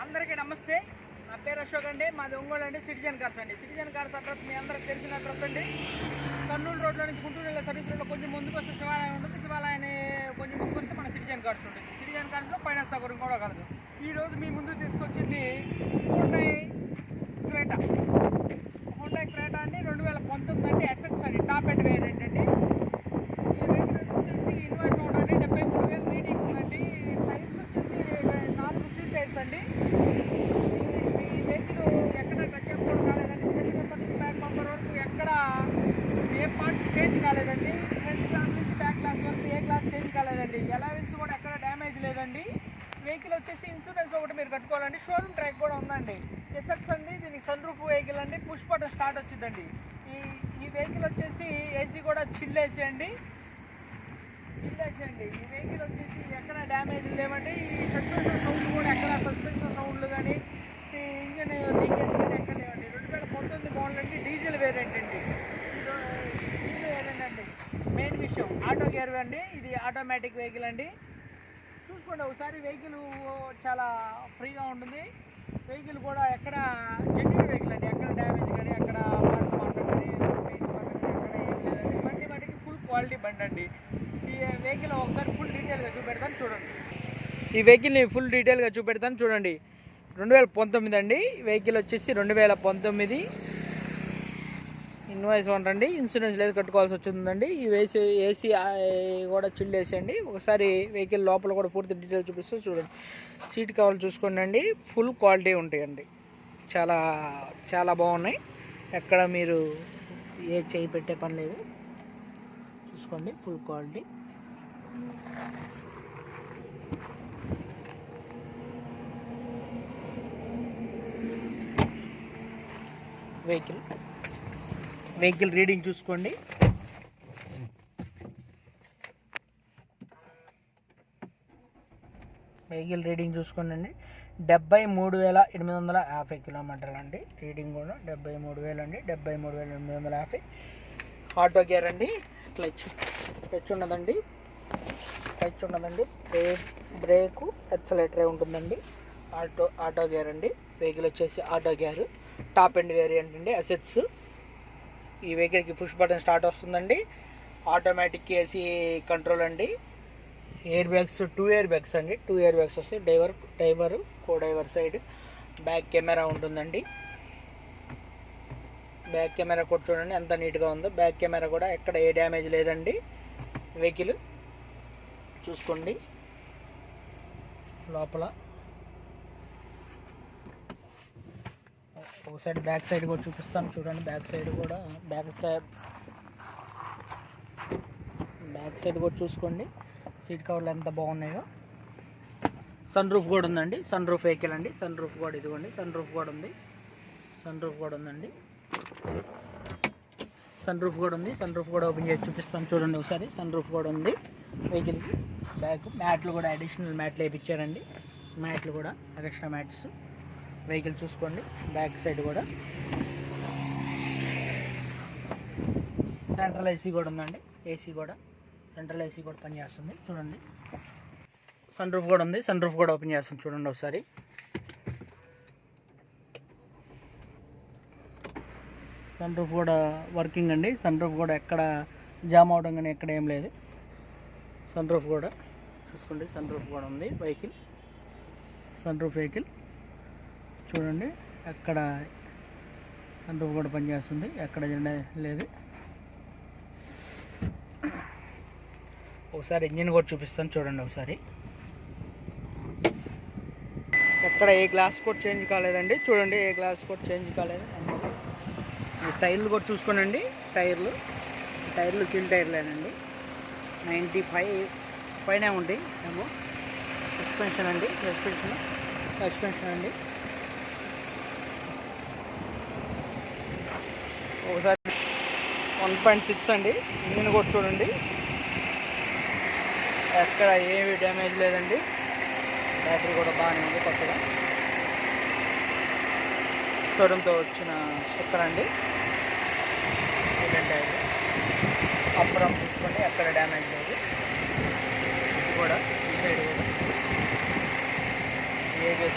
అందరికీ నమస్తే. నా పేరు అశోక్ అండి. మాది ఒంగోలు అండి. సిటిజన్ కార్స్ అండి. సిటిజన్ కార్స్ అడ్రస్ మీ అందరికి తెలిసిన అడ్రస్ అండి. కర్నూలు రోడ్లో నుంచి గుంటూరు వెళ్ళే సర్వీస్ రోడ్లో కొంచెం ముందుకు వస్తే శివాలయం ఉంటుంది. శివాలయాన్ని కొంచెం ముందుకు వస్తే మన సిటిజన్ కార్స్ ఉంటుంది. సిటిజన్ కార్స్లో ఫైనాన్స్ సౌకర్యం కూడా కలదు. ఈ రోజు మీ ముందు తీసుకొచ్చింది హోండై క్రేటా. హోండై క్రేటా అండి. రెండు వేల పంతొమ్మిది అంటే ఎస్ఎక్స్ అండి. టాప్ ఎండ్ వేరియంట్ అండి ఈ వెహికల్ వచ్చేసి ఇన్వాయిస్ ఒకటి డెబ్బై మూడు వేలు రీడింగ్ ఉందండి టైర్స్ వచ్చేసి నాలుగు సీట్ టైర్స్ అండి ఈ- ఈ వెహికల్ ఎక్కడ టచ్ కూడా కాలేదండి ఫ్రంట్ బ్యాక్ బంపర్ వరకు ఎక్కడ ఏ పార్ట్ చేంజ్ కాలేదండి. ఫ్రంట్ క్లాస్ నుంచి బ్యాక్ క్లాస్ వరకు ఏ క్లాస్ చేంజ్ కాలేదండి. ఎలవెన్స్ కూడా ఎక్కడ డ్యామేజ్ లేదండి. వెహికల్ వచ్చేసి ఇన్సూరెన్స్ ఒకటి మీరు కట్టుకోవాలండి. షోరూమ్ ట్రాక్ కూడా ఉందండి. ఎస్ఎక్స్ అండి దీనికి సన్ రూఫ్ వెహికల్ అండి. పుష్ బటన్ స్టార్ట్ వచ్చిందండి. ఈ ఈ వెహికల్ వచ్చేసి ఏసీ కూడా చిల్లేసి అండి. చిల్లేసి అండి. ఈ వెహికల్ వచ్చేసి ఎక్కడ డ్యామేజ్ లేవండి. ఈ సస్పెన్షన్ సౌండ్ కూడా ఎక్కడ సస్పెన్షన్ సౌండ్లు కానీ ఈ ఇంజన్ లీకేజ్ కానీ ఎక్కడ లేవండి రెండు వేల పంతొమ్మిది మోడల్ అండి డీజిల్ వేరియంట్ అండి ఇది డీజిల్ వేరియంట్ అండి మెయిన్ విషయం ఆటో గేర్ అండి ఇది ఆటోమేటిక్ వెహికల్ అండి. చూసుకోండి ఒకసారి వెహికల్ చాలా ఫ్రీగా ఉంటుంది. వెహికల్ కూడా ఎక్కడ జెన్యున్ వెహికల్ అండి. ఎక్కడ డ్యామేజ్ కానీ ఎక్కడ వాటర్ కానీ పెయింట్ మార్క్ ఎక్కడ ఏం లేదండి. బండి మటుకి ఫుల్ క్వాలిటీ బండి అండి. ఈ వెహికల్ ఒకసారి ఫుల్ డీటెయిల్గా చూపెడతాను చూడండి. ఈ వెహికల్ని ఫుల్ డీటెయిల్గా చూపెడతాను చూడండి. రెండు వేల పంతొమ్మిది అండి. వెహికల్ వచ్చేసి రెండు వేల పంతొమ్మిది. ఇన్వాయిస్ అండి ఇన్సూరెన్స్ లేదు కట్టుకోవాల్సి వచ్చిందండి. ఈ ఏసీ ఏసీ కూడా చిల్డ్ వేసేయండి అండి ఒకసారి వెహికల్ లోపల కూడా పూర్తి డీటెయిల్ చూపిస్తూ చూడండి. సీట్ కవర్లు చూసుకోండి అండి ఫుల్ క్వాలిటీ ఉంటాయండి. చాలా చాలా బాగున్నాయి. ఎక్కడ మీరు ఏ చేయి పెట్టే పని లేదు. చూసుకోండి. Full quality. Vehicle. Vehicle reading చూసుకోండి. వెహికల్ రీడింగ్ చూసుకోండి అండి డెబ్బై మూడు వేల ఎనిమిది వందల యాభై కిలోమీటర్లు అండి రీడింగ్ కూడా. డెబ్బై మూడు వేలు అండి డెబ్బై మూడు వేల ఎనిమిది వందల యాభై. ఆటో గేర్ అండి. క్లచ్ క్లచ్ ఉన్నదండి క్లచ్ ఉన్నదండి బ్రేక్ బ్రేకు ఎక్సలేటరే ఉంటుందండి. ఆటో ఆటో గేర్ అండి. వెహికల్ వచ్చేసి auto gear. Top and variant అండి. అసెట్స్. ఈ వెహికల్కి పుష్ బటన్ స్టార్ట్ వస్తుందండి. ఆటోమేటిక్ ఏసీ కంట్రోల్ అండి. Air bags two air bags అండి. టూ ఎయిర్ బ్యాగ్స్ వస్తాయి driver driver co driver side back camera ఉంటుందండి. బ్యాక్ కెమెరా కూడా చూడండి ఎంత నీట్గా ఉందో. బ్యాక్ కెమెరా కూడా ఎక్కడ ఏ డ్యామేజ్ లేదండి. వెహికల్ చూసుకోండి. లోపల. ఒక సైడ్ బ్యాక్ సైడ్ కూడా చూపిస్తాను. చూడండి బ్యాక్ సైడ్ కూడా బ్యాక్ బ్యాక్ సైడ్ కూడా చూసుకోండి. సీట్ కవర్లు ఎంత బాగున్నాయో సన్ రూఫ్ కూడా ఉందండి. సన్ రూఫ్ వెహికల్ అండి. సన్ రూఫ్ కూడా ఇదిగోండి. సన్ రూఫ్ కూడా ఉంది. సన్ రూఫ్ కూడా ఉందండి. సన్ రూఫ్ కూడా ఉంది. సన్ రూఫ్ కూడా ఓపెన్ చేసి చూపిస్తాను. చూడండి ఒకసారి. సన్ రూఫ్ కూడా ఉంది వెహికల్కి బ్యాక్ మ్యాట్లు కూడా అడిషనల్ మ్యాట్లు వేయించారండి మ్యాట్లు కూడా ఎక్స్ట్రా మ్యాట్స్ వెహికల్ చూసుకోండి బ్యాక్ సైడ్ కూడా. సెంట్రల్ ఏసీ కూడా ఉందండి ఏసీ కూడా. సెంట్రల్ ఏసీ కూడా పనిచేస్తుంది చూడండి. సన్ రూఫ్ కూడా ఉంది సన్ రూఫ్ కూడా ఓపెన్ చేస్తుంది చూడండి ఒకసారి. సన్ రూఫ్ కూడా వర్కింగ్ అండి సన్ రూఫ్ కూడా ఎక్కడ జామ్ అవడం కానీ ఎక్కడ ఏం లేదు. సన్ రూఫ్ కూడా చూసుకోండి సన్ రూఫ్ కూడా ఉంది వెహికల్. Sun roof vehicle. చూడండి. ఎక్కడ సన్ కూడా పనిచేస్తుంది ఎక్కడ జెండా లేదు. ఒకసారి ఇంజిన్ కూడా చూపిస్తాను చూడండి ఒకసారి. ఎక్కడ ఏ గ్లాస్ కూడా చేంజ్ కాలేదండి. చూడండి ఏ గ్లాస్ కూడా చేంజ్ కాలేదు. ఈ టైర్లు కూడా చూసుకోనండి. టైర్లు. టైర్లు చిల్ టైర్లేనండి. నైంటీ ఫైవ్ పైన ఉంది ఏమో. సస్పెన్షన్ అండి. సస్పెన్షన్ సస్పెన్షన్ అండి ఒకసారి వన్ పాయింట్ సిక్స్ అండి. ఇంజిన్ కూడా చూడండి. ఎక్కడ ఏమి డ్యామేజ్ లేదండి. బ్యాటరీ కూడా బాగానే ఉంది కొత్తగా. షోరూమ్తో వచ్చిన స్టిక్కర్ అండి. ఏంటంటే అప్పురం చూసుకోండి ఎక్కడ డ్యామేజ్ లేదు. ఇది కూడా ఈ సైడ్ కూడా. ఏ కూడా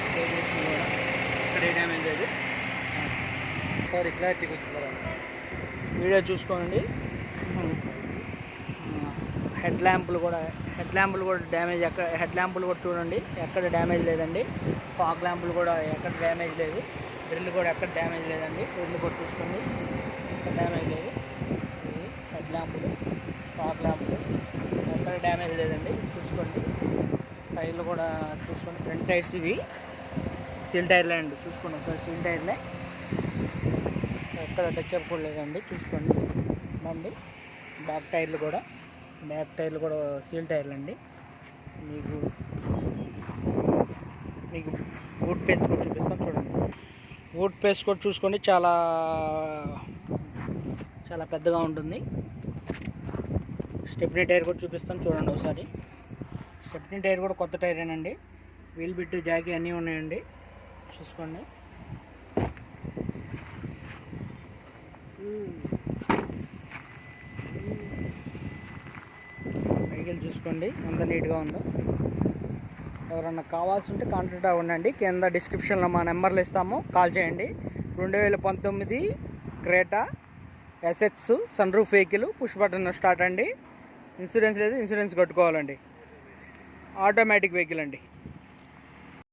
ఇక్కడ ఏ డ్యామేజ్ లేదు. సారీ క్లారిటీకి వచ్చిందా వీడియో చూసుకోండి. హెడ్ ల్యాంపులు కూడా హెడ్ ల్యాంపులు కూడా డ్యామేజ్ ఎక్కడ హెడ్ ల్యాంపులు కూడా చూడండి ఎక్కడ డ్యామేజ్ లేదండి. ఫాగ్ ల్యాంపులు కూడా ఎక్కడ డ్యామేజ్ లేదు. డ్రిల్ కూడా ఎక్కడ డ్యామేజ్ లేదండి. డ్రిల్ కూడా చూసుకోండి. ఎక్కడ డ్యామేజ్ లేదు. ఇది హెడ్ ల్యాంపులు ఫాగ్ ల్యాంపులు. ఎక్కడ డ్యామేజ్ లేదండి. చూసుకోండి. టైర్లు కూడా చూసుకోండి. ఫ్రంట్ టైర్స్ ఇవి. సీల్ టైర్లే అండి. చూసుకోండి ఒకసారి సీల్ టైర్లే. ఎక్కడ టచ్అప్ కూడా లేదండి. చూసుకోండి. బండి బ్యాక్ టైర్లు కూడా. బ్యాక్ టైర్లు కూడా సీల్ టైర్లు అండి. మీకు మీకు బూట్ పేస్ట్ కూడా చూపిస్తాం చూడండి. బూట్ పేస్ట్ కూడా చూసుకోండి. చాలా చాలా పెద్దగా ఉంటుంది. స్టెప్నీ టైర్ కూడా చూపిస్తాం చూడండి ఒకసారి. స్టెప్నీ టైర్ కూడా కొత్త టైరేనండి వీల్ బిట్ జాకీ అన్నీ ఉన్నాయండి. చూసుకోండి. వెహికల్ చూసుకోండి ఎంత నీట్గా ఉందో. ఎవరన్నా కావాల్సి ఉంటే కాంటాక్ట్ అవ్వండి కింద డిస్క్రిప్షన్లో మా నెంబర్లు ఇస్తాము. కాల్ చేయండి. రెండు వేల పంతొమ్మిది Creta SX sun roof vehicle push button start అండి. ఇన్సూరెన్స్ లేదు ఇన్సూరెన్స్ కట్టుకోవాలండి. ఆటోమేటిక్ వెహికల్ అండి.